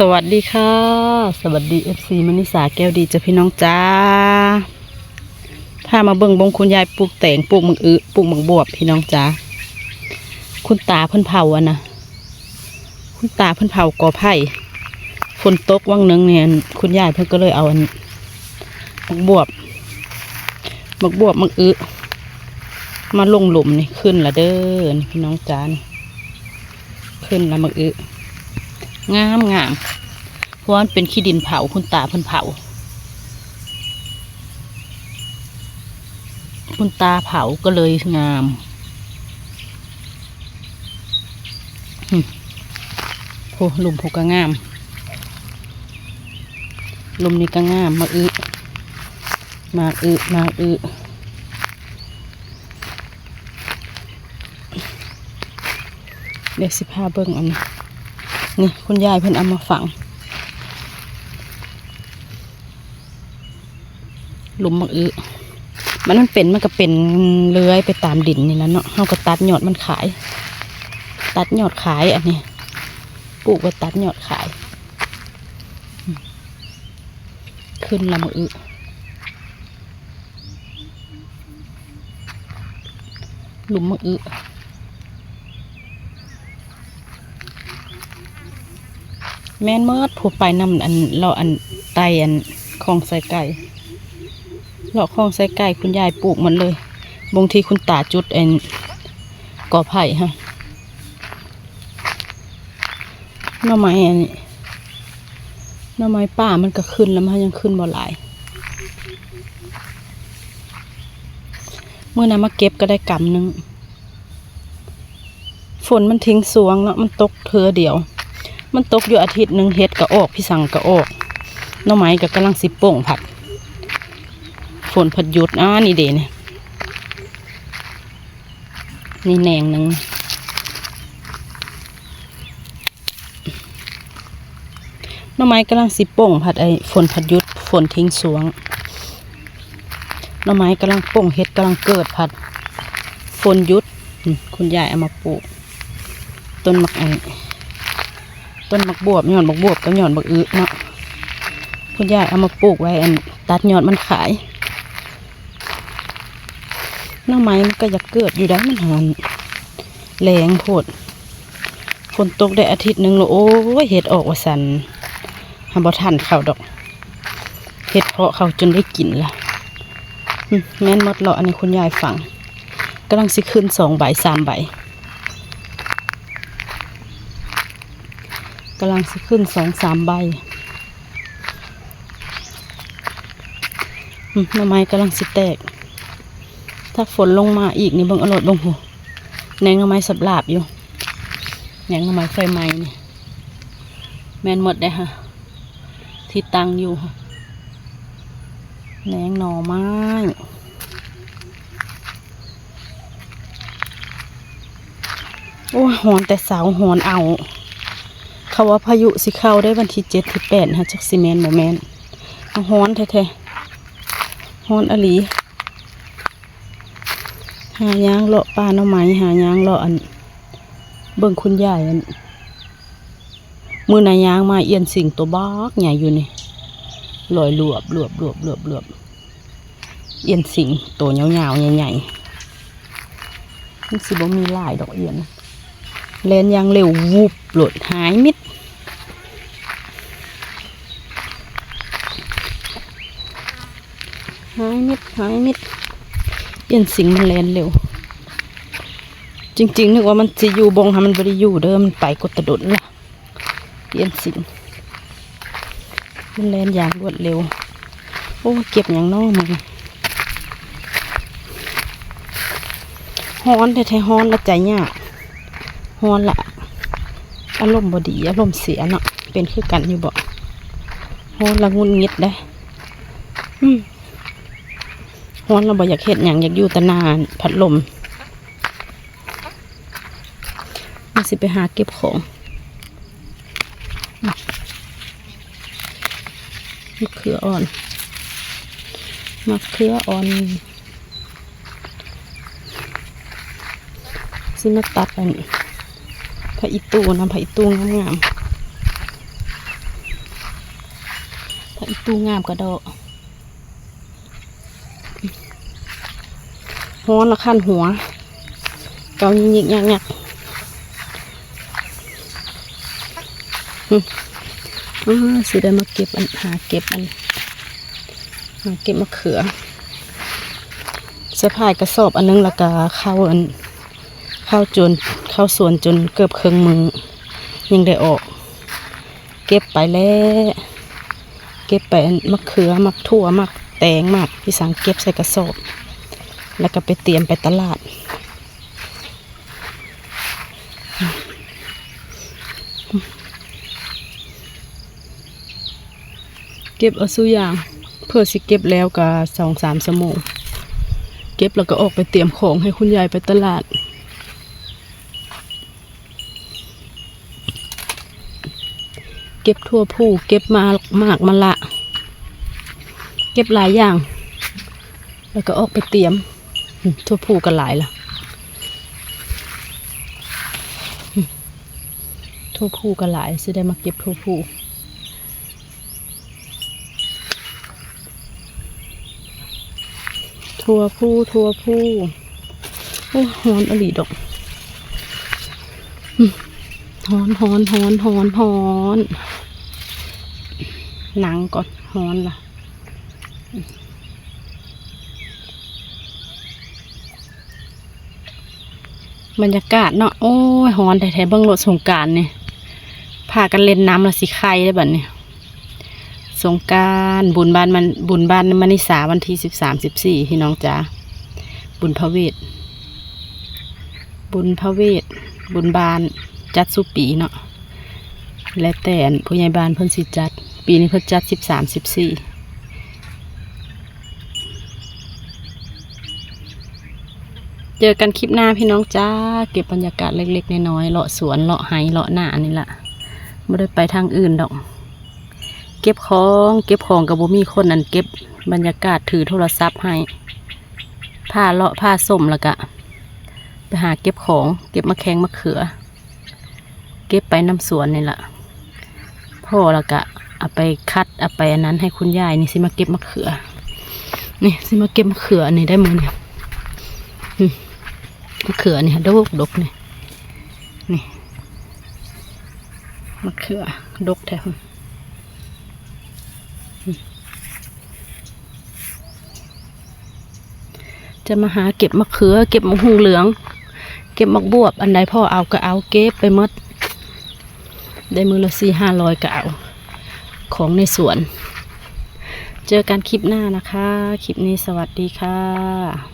สวัสดีค่ะ สวัสดีเอฟซีมณิสาแก้วดีจ้ะพี่น้องจ้าพามาเบิ่งบงคุณยายปลูกแตงปลูกมังอึปลูกมังบวบพี่น้องจ้าคุณตาเพิ่นเผาอะนะคุณตาเพิ่นเผากอไผ่ฝนตกวังหนึงเนี่ยคุณยายเพิ่นก็เลยเอาอันมักบวบมักบวบมักอึมาลงหลุมนี่ขึ้นละเด้อนี่พี่น้องจ้าขึ้นละมักอึ งามงามเพราะว่ามันเป็นขี้ดินเผาคุณตาเพิ่นเผา คุณตาเผาก็เลยงามหึโอ้ลุมผูกก็งามลุมนี้ก็งามมาอึมาอึมาอึเดี๋ยวสิพาเบิ่งอันนี้ นี่คุณยายเพิ่นเอามาฝัง หลุมมักอึมันมันเป็นมันก็เป็นเลื้อยไปตามดินนี่แล้วเนาะเฮาก็ตัดยอดมันขาย ตัดยอดขายอันนี้ปลูกไว้ตัดยอดขาย ขึ้นละมักอึหลุมมักอึ แม่นเมื่อถูกไปนำอันเราอันไตอันคลองใส่ไก่เลาะคลองใส่ไก่คุณยายปลูกมันเลยบางทีคุณตาจุดอันกอไผ่ฮะหน่อไม้อันนี้หน่อไม้ป่ามันก็ขึ้นแล้วมันยังขึ้นบ่หลายเมื่อนั้นมาเก็บก็ได้กำหนึ่งฝนมันทิ้งสวงเนาะมันตกเธอเดียว มันตกอยู่อาทิตย์หนึ่งเฮ็ดก็ออกพี่สั่งก็ออกหน่อไม้ก็กำลังสิโป่งผัด ฝนผัดหยุดอ่านี่เด่นนี่แหนงหนึ่งหน่อไม้กำลังสิโป่งผัดไอ้ฝนผัดหยุดฝนทิ้งสวงหน่อไม้กำลังโป่งเฮ็ดกำลังเกิดผัด ฝนหยุดคุณยายเอามาปลูก ต้นมักไอ ต้นมักบวบหย่อนบักบวบกับหย่อนบักอึเนาะคุณยายเอามาปลูกไว้อันตัดหยอดมันขายหน้าไม้มันก็อยากเกิดอยู่ได้มันหันแรงโพดฝนตกได้อาทิตย์หนึ่งแล้วโอ้ยเห็ดออกว่าสันหาบ่ทันเขาดอกเห็ดเพาะเขาจนได้กินละแม่นมดแล้วอันนี้คุณยายฝังกำลังสิขึ้นสองใบสามใบ กำลังสิขึ้นสองสามใบหน่อไม้กำลังสิแตก ถ้าฝนลงมาอีกนี่เบิ่งอารดลงหูแหนงหน่อไม้สับหลาบอยู่แหนงหน่อไม้ไฟไหม้นี่แมนหมดเลยค่ะ ที่ตังอยู่ค่ะแหนงหน่อไม้โอ้หอนแต่สาวหอนเอา เขาว่าพายุสิเข้าได้วันที่เจ็ดที่แปดฮะจักซีเมนโมแมนฮ้อนแท้ๆฮ้อนอลีหายางเลาะปลาหน่อไม้หายางเลาะอัน เบิ่งคุณยายอันมือนายางมาเอียนสิ่งตัวบักใหญ่อยู่นี่ลอยรวบรวบรวบรวบรวบเอียนสิ่งตัวยาวๆใหญ่ๆมันสิบ่มีลายดอกเอียนแลนยางเร็ววูบหลดหายมิด หายมิดหายมิดเย็นสิงมันแลนเร็ว จริง ๆ นึกว่ามันจะอยู่บงค่ะมันไม่ได้อยู่เด้อมันไปกดตะดดละเย็นสิงมันแลนอย่างรวดเร็ว โอ้เก็บอย่างน้อมันฮ้อนแท้ๆฮ้อนละใจยากฮ้อนละอารมณ์บดีอารมณ์เสียเนาะเป็นคือกันอยู่บ่ฮ้อนละงุนงิดได้อืม ฮ้อนเราบ่อยากเห็ดอย่างอยากอยู่ต่นานพัดลมมาสิไปหาเก็บของมะเขืออ่อนมะเขืออ่อนสิมาตัดอันผักอีตูนะผักอีตูงามผักอีตูงามกระโดอ ฮ้อนละขั้นหัวเกายิกยักยักอืมอ่าสิได้มาเก็บอันหาเก็บอันหาเก็บมะเขือสะพายกระสอบอันนึงแล้วก็เข้าอันเข้าจนเข้าสวนจนเกือบครึ่งมือยังได้ออก เก็บไปแล้วเก็บไปอันมะเขือมักถั่วมักแตงมักพี่สังเก็บใส่กระสอบ แล้วก็ไปเตรียมไปตลาด เก็บเอาสู้อย่าง เพื่อสิเก็บแล้วก็สองสามชั่วโมงเก็บแล้วก็ออกไปเตรียมของให้คุณยายไปตลาดเก็บทั่วผู้เก็บมามากมาละ เก็บหลายอย่าง แล้วก็ออกไปเตรียม ทั่วผู้ก็หลายละทั่วผู้ก็หลายสิได้มาเก็บทั่วผู้ทัวผู้ทัวผู้โอ้ยฮอนอลีดอกอืมฮอนฮอนฮอนฮอนฮอนหนังก่อนฮอนล่ะ บรรยากาศเนาะโอ้ยฮอนแท้ๆเบิ่งรถสงการเนี่ยพากันเล่นน้ำละสิไข่ได้บัดเนี่ยสงการบุญบ้านมันบุญบ้านมณิสาวันที่สิบสามสิบสี่พี่น้องจ๋าบุญพระเวทบุญพระเวทบุญบานจัดสุปีเนาะและแต่อันผู้ใหญ่บ้านเพิ่นสิจัด ปีนี้เพิ่นจัดสิบสามสิบสี่ จอกันคลิปหน้าพี่น้องจ้า เก็บบรรยากาศเล็กๆน้อยๆเลาะสวนเลาะไฮเลาะหน้านี่แหละไม่ได้ไปทางอื่นดอก เก็บของ เก็บของกับบ่มีคนนั่นเก็บบรรยากาศถือโทรศัพท์ให้ผ้าเลาะผ้าส้มล้วก็ไปหาเก็บของ เก็บมะแขงมะเขือ เก็บไปน้ำสวนนี่แหละพ่อล้วก็เอาไปคัดเอาไปอันนั้นให้คุณยายนี่สิมาเก็บมะเขือ นี่สิมาเก็บมะเขือนี่ได้มือเนี่ยอื มะเขือเนี่ยดกดกเนี่ยนี่มะเขือดกแท้จะมาหาเก็บมะเขือ เก็บมะฮุงเหลือง เก็บมะบวบ อันใดพ่อเอาก็เอาเก็บไปมด ได้มือละสี่ห้าร้อยก็เอาของในสวน เจอกันคลิปหน้านะคะ คลิปนี้สวัสดีค่ะ